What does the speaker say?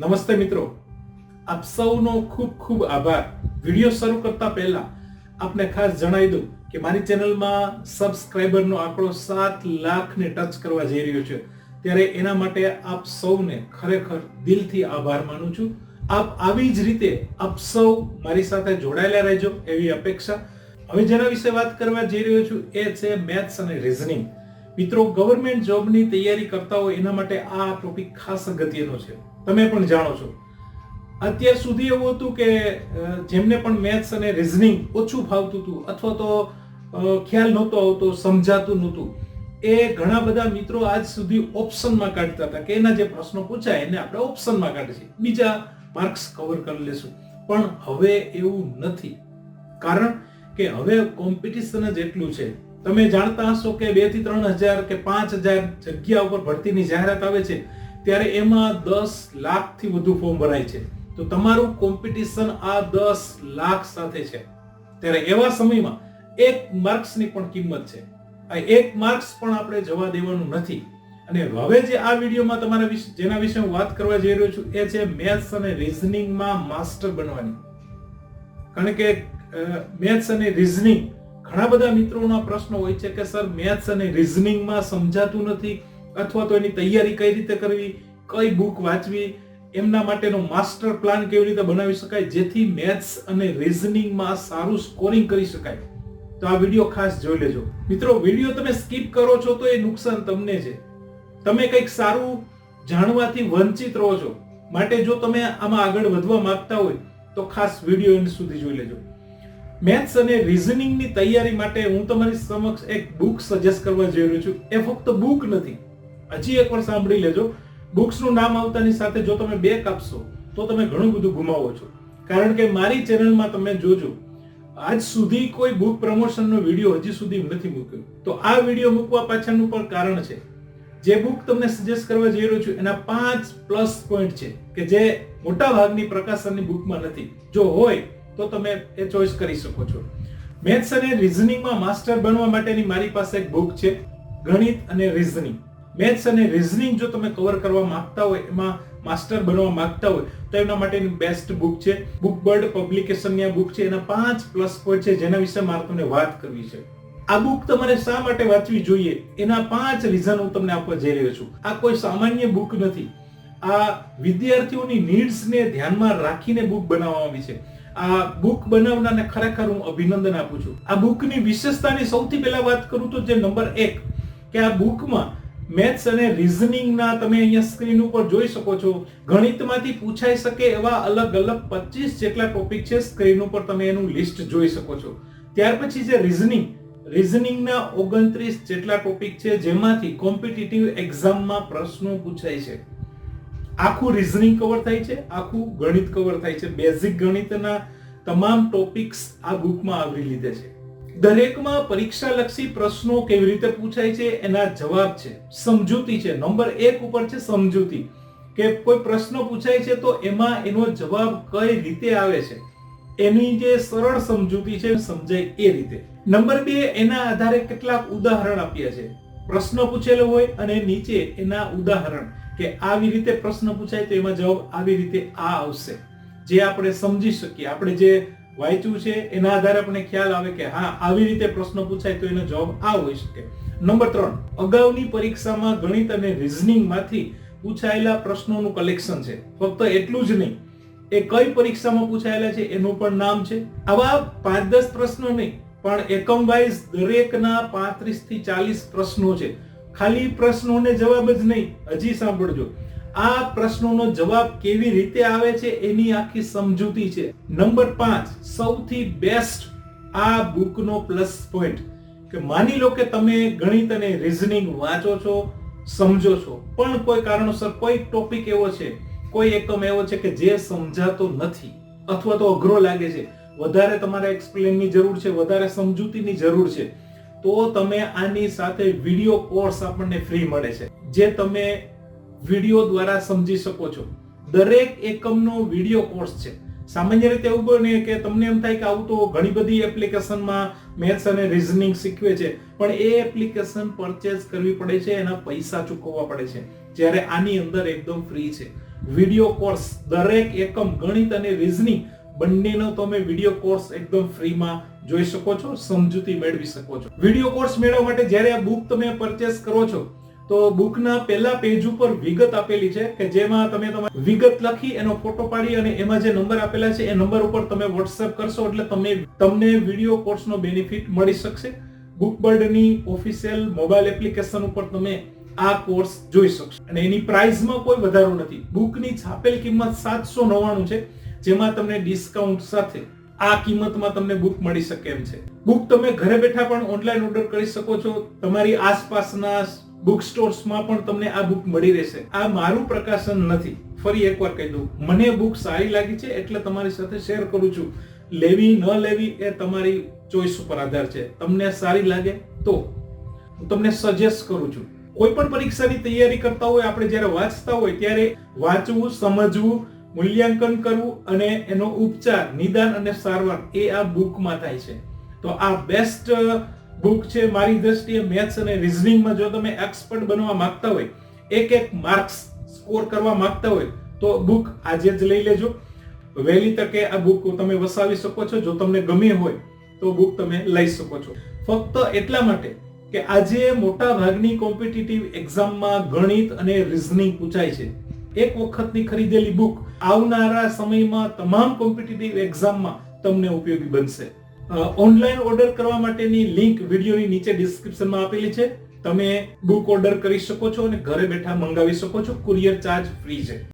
નમસ્તે મિત્રો. આપ સૌનો ખૂબ ખૂબ આભાર. વીડિયો શરૂ કરતા પહેલા આપને ખાસ જણાવી દઉં કે મારી ચેનલમાં સબસ્ક્રાઇબરનો આંકડો સાત લાખને ટચ કરવા જઈ રહ્યો છે. ત્યારે એના માટે આપ સૌને ખરેખર દિલથી આભાર માનું છું. આપ આવી જ રીતે આપ સૌ મારી સાથે જોડાયેલા રહેજો એવી અપેક્ષા. હવે જેના વિશે વાત કરવા જઈ રહ્યો છું એ છે મેથ્સ અને રિઝનિંગ. મિત્રો, ગવર્મેન્ટ જોબની તૈયારી કરતા હોય એના માટે આ ટોપિક ખાસ અગત્યનો છે. તમે પણ જાણો છો. અત્યાર સુધી એવું હતું કે જેમને પણ મેથ્સ અને રિઝનિંગ ઓછું ફાવતું હતું અથવા તો ખ્યાલ નહોતો આવતો, સમજાતું નહોતું, એ ઘણા બધા મિત્રો આજ સુધી ઓપ્શનમાં કાઢતા હતા કે એના જે પ્રશ્નો પૂછાય એને આપણે ઓપ્શનમાં કાઢીએ. બીજા માર્ક્સ કવર કરી લેશું. પણ હવે એવું નથી. કારણ કે હવે કોમ્પિટિશન જ એટલું છે. તમે જાણતા હશો કે બેથી ત્રણ હજાર કે પાંચ હજાર જગ્યા ઉપર ભરતીની જાહેરાત આવે છે. ત્યારે એમાં દસ લાખથી વધુ ફોર્મ ભરાય છે. તો તમારું કોમ્પિટિશન આ દસ લાખ સાથે છે. ત્યારે એવા સમયમાં એક માર્ક્સની પણ કિંમત છે. આ એક માર્ક્સ પણ આપણે જવા દેવાનું નથી. અને હવે જે આ વિડીયોમાં તમારા વિશે, જેના વિશે હું વાત કરવા જઈ રહ્યો છું, એ છે મેથ્સ અને રિઝનિંગમાં માસ્ટર બનવાની. કારણ કે મેથ્સ અને રિઝનિંગ, ઘણા બધા મિત્રોના પ્રશ્નો હોય છે કે, સર, મેથ્સ અને રિઝનિંગમાં સમજાતું નથી અથવા તો એની તૈયારી કઈ રીતે કરવી, કઈ બુક વાંચવી, એમના માટેનો માસ્ટર પ્લાન કેવી રીતે બનાવી શકાય, જેથી મેથ્સ અને રિઝનિંગમાં સારું સ્કોરિંગ કરી શકાય. તો આ વીડિયો ખાસ જોઈ લેજો. મિત્રો વીડિયો તમે સ્કીપ કરો છો તો એ નુકસાન તમને છે. તમે કંઈક સારું જાણવાથી વંચિત રહો છો. માટે જો તમે આમાં આગળ વધવા માંગતા હોય, તો ખાસ વીડિયો એન્ડ સુધી જોઈ લેજો. મેથ્સ અને રિઝનિંગની તૈયારી માટે હું તમારી સમક્ષ એક બુક સજેસ્ટ કરવા જઈ રહ્યો છું. એ ફક્ત બુક નથી. હજી એકવાર સાંભળી લેજો. બુક્સનું નામ આવતાની સાથે જો તમે બે કાપશો, તો તમે ઘણું બધું ગુમાવો છો. કારણ કે મારી ચેનલમાં તમે જોજો, આજ સુધી કોઈ બુક પ્રમોશનનો વીડિયો હજી સુધી નથી મૂક્યો. તો આ વીડિયો મૂકવા પાછળનું પણ કારણ છે. જે બુક તમને સજેસ્ટ કરવા જઈ રહ્યો છું, એના પાંચ પ્લસ પોઈન્ટ છે કે જે મોટા ભાગની પ્રકાશનની બુકમાં નથી. જો હોય, તો તમે એ ચોઈસ કરી શકો છો. મેથ્સ અને રિઝનિંગમાં માસ્ટર બનવા માટેની મારી પાસે એક બુક છે, ગણિત અને રિઝનિંગ મેથ્સ અને રિઝનિંગ જો તમે કવર કરવા માંગતા હોય, એમાં માસ્ટર બનવા માંગતા હોય, તો એના માટેની બેસ્ટ બુક છે. બુક બર્ડ પબ્લિકેશનની આ બુક છે, એના પાંચ પ્લસ પોઈન્ટ છે, જેના વિશે મારે તમને વાત કરવી છે. આ બુક તમારે શા માટે વાંચવી જોઈએ? એના પાંચ રીઝન હું તમને આપવા જઈ રહ્યો છું. આ કોઈ સામાન્ય બુક નથી. આ વિદ્યાર્થીઓની નીડ્સને ધ્યાનમાં રાખીને બુક બનાવવામાં આવી છે. આ બુક બનાવનારને ખરેખર હું અભિનંદન આપું છું. આ બુકની વિશેષતાની સૌથી પહેલા વાત કરું તો જે નંબર એક, કે આ બુકમાં મેથ્સ અને રિઝનિંગના તમે અહીંયા સ્ક્રીન ઉપર જોઈ શકો છો. ગણિતમાંથી પૂછાઈ શકે એવા અલગ અલગ પચીસ જેટલા ટોપિક છે સ્ક્રીન ઉપર તમે એનું લિસ્ટ જોઈ શકો છો. ત્યાર પછી જે રિઝનિંગ. રિઝનિંગના ઓગણત્રીસ જેટલા ટોપિક છે જેમાંથી કોમ્પિટિટિવ એક્ઝામમાં પ્રશ્નો પૂછાય છે. આખું રિઝનિંગ કવર થાય છે, આખું ગણિત કવર થાય છે. બેઝિક ગણિતના તમામ ટોપિક્સ આ બુકમાં આવરી લીધે છે. દરેકમાં પરીક્ષાલક્ષી પ્રશ્નો કેવી રીતે પૂછાય છે એના જવાબ છે. સમજૂતી છે. નંબર એક ઉપર છે સમજૂતી. કે કોઈ પ્રશ્ન પૂછાય છે તો એમાં એનો જવાબ કઈ રીતે આવે છે? એની જે સરળ સમજૂતી છે સમજાય એ રીતે. નંબર બે, એના આધારે કેટલાક ઉદાહરણ આપ્યા છે. પ્રશ્ન પૂછેલો હોય અને નીચે એના ઉદાહરણ કે આવી રીતે પ્રશ્ન પૂછાય તો એમાં જવાબ આવી રીતે આ આવશે. જે આપણે સમજી શકીએ. આપણે જે વાંચ્યું છે, એના આધારે આપણને ખ્યાલ આવે કે હા, આવી રીતે પ્રશ્ન પૂછાય તો એનો જવાબ આ હોઈ શકે. નંબર ત્રણ, અગાઉની પરીક્ષામાં ગણિત અને રિઝનિંગમાંથી પૂછાયેલા પ્રશ્નોનું કલેક્શન છે. ફક્ત એટલું જ નહીં, એ કઈ પરીક્ષામાં પૂછાયેલા છે, એનું પણ નામ છે. આવા પાંચ દસ પ્રશ્નો નહીં, પણ એકમ વાઇઝ દરેકના પાંત્રીસથી ચાલીસ પ્રશ્નો છે. ખાલી પ્રશ્નોને જવાબ જ નહીં, હજી સાંભળજો. આ પ્રશ્નોનો જવાબ કેવી રીતે આવે છે એની આખી સમજૂતી છે. નંબર પાંચ, સૌથી બેસ્ટ આ બુકનો પ્લસ પોઈન્ટ કે માની લો કે તમે ગણિત અને રિઝનિંગ વાંચો છો, સમજો છો, પણ કોઈ કારણોસર કોઈ ટોપિક એવો છે, કોઈ એકમ એવો છે કે જે સમજાતો નથી, અથવા તો અઘરો લાગે છે. વધારે તમારે એક્સપ્લેનની જરૂર છે, વધારે સમજૂતીની જરૂર છે, તો તમે આની સાથે વિડિયો કોર્સ આપણને ફ્રી મળે છે. જે તમે વિડિયો દ્વારા સમજી શકો છો. દરેક એકમનો વીડિયો કોર્સ છે. સામાન્ય રીતે એવું બને કે તમને એમ થાય કે આવું તો ઘણી બધી એપ્લિકેશનમાં મેથ્સ અને રિઝનિંગ શીખવે છે, પણ એ એપ્લિકેશન પરચેઝ કરવી પડે છે, એના પૈસા ચૂકવવા પડે છે, જ્યારે આની અંદર એકદમ ફ્રી છે. વીડિયો કોર્સ, દરેક એકમ, ગણિત અને રીઝનિંગ બંનેનો તમે વીડિયો કોર્સ એકદમ ફ્રીમાં જોઈ શકો છો, સમજૂતી મેળવી શકો છો. વિડિયો કોર્સ મેળવવા માટે જ્યારે આ બુક તમે પરચેસ કરો છો તો બુકના પહેલા પેજ ઉપર વિગત આપેલી છે કે જેમાં તમે તમારી વિગત લખી એનો ફોટો પાડી અને એમાં જે નંબર આપેલા છે એ નંબર ઉપર તમે વોટ્સએપ કરશો એટલે તમે, તમને વીડિયો કોર્સનો બેનિફિટ મળી શકશે. બુકબર્ડની ઓફિશિયલ મોબાઈલ એપ્લિકેશન ઉપર તમે આ કોર્સ જોઈ શકશો. અને એની પ્રાઇસમાં કોઈ વધારો નથી. બુકની છાપેલ કિંમત સાતસો નવ્વાણું છે, જેમાં તમને ડિસ્કાઉન્ટ સાથે આ કિંમતમાં તમને બુક મળી શકે એમ છે. બુક તમે ઘરે બેઠા પણ ઓનલાઈન ઓર્ડર કરી શકો છો. તમારી આસપાસના બુક સ્ટોર્સમાં પણ તમને આ બુક મળી રહેશે. આ મારું પ્રકાશન નથી. ફરી એકવાર કહી દઉં, મને બુક સારી લાગી છે એટલે તમારી સાથે શેર કરું છું. લેવી, ન લેવી એ તમારી ચોઈસ ઉપર આધાર છે. તમને સારી લાગે તો હું તમને સજેસ્ટ કરું છું. કોઈ પણ પરીક્ષાની તૈયારી કરતા હોય, આપણે જ્યારે વાંચતા હોય, ત્યારે વાંચવું, સમજવું, મૂલ્યાંકન કરવું અને એનો ઉપચાર, નિદાન અને સારવાર એ આ બુકમાં થાય છે. તો આ બેસ્ટ બુક છે, મારી દ્રષ્ટિએ મેથ્સ અને રિઝનિંગમાં જો તમે એક્સપર્ટ બનવા માંગતા હોય, એક એક માર્ક્સ સ્કોર કરવા માંગતા હોય, તો બુક આજે જ લઈ લેજો. વહેલી તકે આ બુક તમે વસાવી શકો છો, જો તમને ગમે હોય, તો બુક તમે લઈ શકો છો. ફક્ત એટલા માટે કે આજે મોટા ભાગની કોમ્પિટિટિવ એક્ઝામમાં ગણિત અને રિઝનિંગ પૂછાય છે. એક વખતની ખરીદેલી બુક આવનારા સમયમાં તમામ કોમ્પિટિટિવ એક્ઝામમાં તમને ઉપયોગી બનશે. ઓનલાઈન ઓર્ડર કરવા માટેની લિંક વિડીયોની નીચે ડિસ્ક્રિપ્શનમાં આપેલી છે. તમે બુક ઓર્ડર કરી શકો છો અને ઘરે બેઠા મંગાવી શકો છો. કુરિયર ચાર્જ ફ્રી છે.